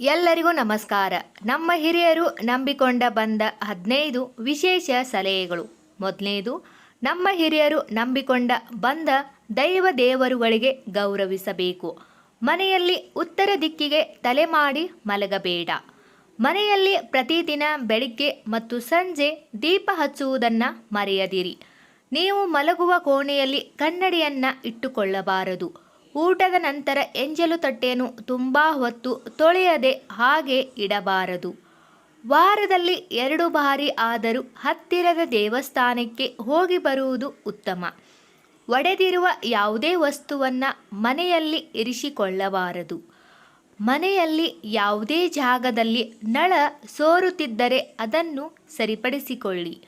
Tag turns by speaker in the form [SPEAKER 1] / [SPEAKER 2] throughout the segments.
[SPEAKER 1] ಎಲ್ಲರಿಗೂ ನಮಸ್ಕಾರ. ನಮ್ಮ ಹಿರಿಯರು ನಂಬಿಕೊಂಡ ಬಂದ ಹದಿನೈದು ವಿಶೇಷ ಸಲಹೆಗಳು. ಮೊದಲನೇದು, ನಮ್ಮ ಹಿರಿಯರು ನಂಬಿಕೊಂಡ ಬಂದ ದೈವ ದೇವರುಗಳಿಗೆ ಗೌರವಿಸಬೇಕು. ಮನೆಯಲ್ಲಿ ಉತ್ತರ ದಿಕ್ಕಿಗೆ ತಲೆ ಮಾಡಿ ಮಲಗಬೇಡ. ಮನೆಯಲ್ಲಿ ಪ್ರತಿದಿನ ಬೆಳಿಗ್ಗೆ ಮತ್ತು ಸಂಜೆ ದೀಪ ಹಚ್ಚುವುದನ್ನು ಮರೆಯದಿರಿ. ನೀವು ಮಲಗುವ ಕೋಣೆಯಲ್ಲಿ ಕನ್ನಡಿಯನ್ನು ಇಟ್ಟುಕೊಳ್ಳಬಾರದು. ಊಟದ ನಂತರ ಎಂಜಲು ತಟ್ಟೆಯನ್ನು ತುಂಬ ಹೊತ್ತು ತೊಳೆಯದೆ ಹಾಗೆ ಇಡಬಾರದು. ವಾರದಲ್ಲಿ ಎರಡು ಬಾರಿ ಆದರೂ ಹತ್ತಿರದ ದೇವಸ್ಥಾನಕ್ಕೆ ಹೋಗಿ ಬರುವುದು ಉತ್ತಮ. ಒಡೆದಿರುವ ಯಾವುದೇ ವಸ್ತುವನ್ನು ಮನೆಯಲ್ಲಿ ಇರಿಸಿಕೊಳ್ಳಬಾರದು. ಮನೆಯಲ್ಲಿ ಯಾವುದೇ ಜಾಗದಲ್ಲಿ ನಳ ಸೋರುತ್ತಿದ್ದರೆ ಅದನ್ನು ಸರಿಪಡಿಸಿಕೊಳ್ಳಿ.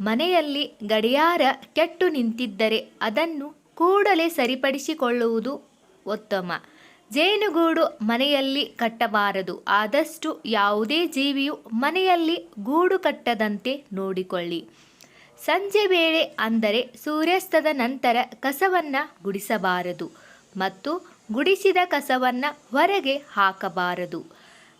[SPEAKER 1] ಮನೆಯಲ್ಲಿ ಗಡಿಯಾರ ಕೆಟ್ಟು ನಿಂತಿದ್ದರೆ ಅದನ್ನು ಕೂಡಲೇ ಸರಿಪಡಿಸಿಕೊಳ್ಳುವುದು ಉತ್ತಮ. ಜೇನುಗೂಡು ಮನೆಯಲ್ಲಿ ಕಟ್ಟಬಾರದು. ಆದಷ್ಟು ಯಾವುದೇ ಜೀವಿಯು ಮನೆಯಲ್ಲಿ ಗೂಡು ಕಟ್ಟದಂತೆ ನೋಡಿಕೊಳ್ಳಿ. ಸಂಜೆ ವೇಳೆ ಅಂದರೆ ಸೂರ್ಯಾಸ್ತದ ನಂತರ ಕಸವನ್ನು ಗುಡಿಸಬಾರದು ಮತ್ತು ಗುಡಿಸಿದ ಕಸವನ್ನು ಹೊರಗೆ ಹಾಕಬಾರದು.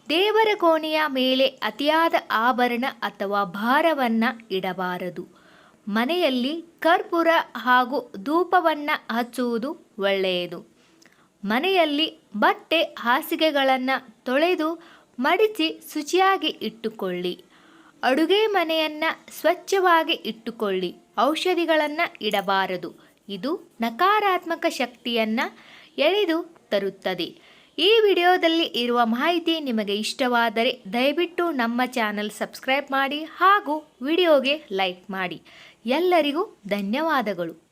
[SPEAKER 1] ದೇವರ ಕೋಣೆಯ ಮೇಲೆ ಅತಿಯಾದ ಆಭರಣ ಅಥವಾ ಭಾರವನ್ನು ಇಡಬಾರದು. ಮನೆಯಲ್ಲಿ ಕರ್ಪೂರ ಹಾಗೂ ಧೂಪವನ್ನು ಹಚ್ಚುವುದು ಒಳ್ಳೆಯದು. ಮನೆಯಲ್ಲಿ ಬಟ್ಟೆ ಹಾಸಿಗೆಗಳನ್ನು ತೊಳೆದು ಮಡಿಚಿ ಶುಚಿಯಾಗಿ ಇಟ್ಟುಕೊಳ್ಳಿ. ಅಡುಗೆ ಮನೆಯನ್ನು ಸ್ವಚ್ಛವಾಗಿ ಇಟ್ಟುಕೊಳ್ಳಿ. ಔಷಧಿಗಳನ್ನು ಇಡಬಾರದು. ಇದು ನಕಾರಾತ್ಮಕ ಶಕ್ತಿಯನ್ನು ಎಳೆದು ತರುತ್ತದೆ. ಈ ವಿಡಿಯೋದಲ್ಲಿ ಇರುವ ಮಾಹಿತಿ ನಿಮಗೆ ಇಷ್ಟವಾದರೆ ದಯವಿಟ್ಟು ನಮ್ಮ ಚಾನಲ್ ಸಬ್ಸ್ಕ್ರೈಬ್ ಮಾಡಿ ಹಾಗೂ ವಿಡಿಯೋಗೆ ಲೈಕ್ ಮಾಡಿ. ಎಲ್ಲರಿಗೂ ಧನ್ಯವಾದಗಳು.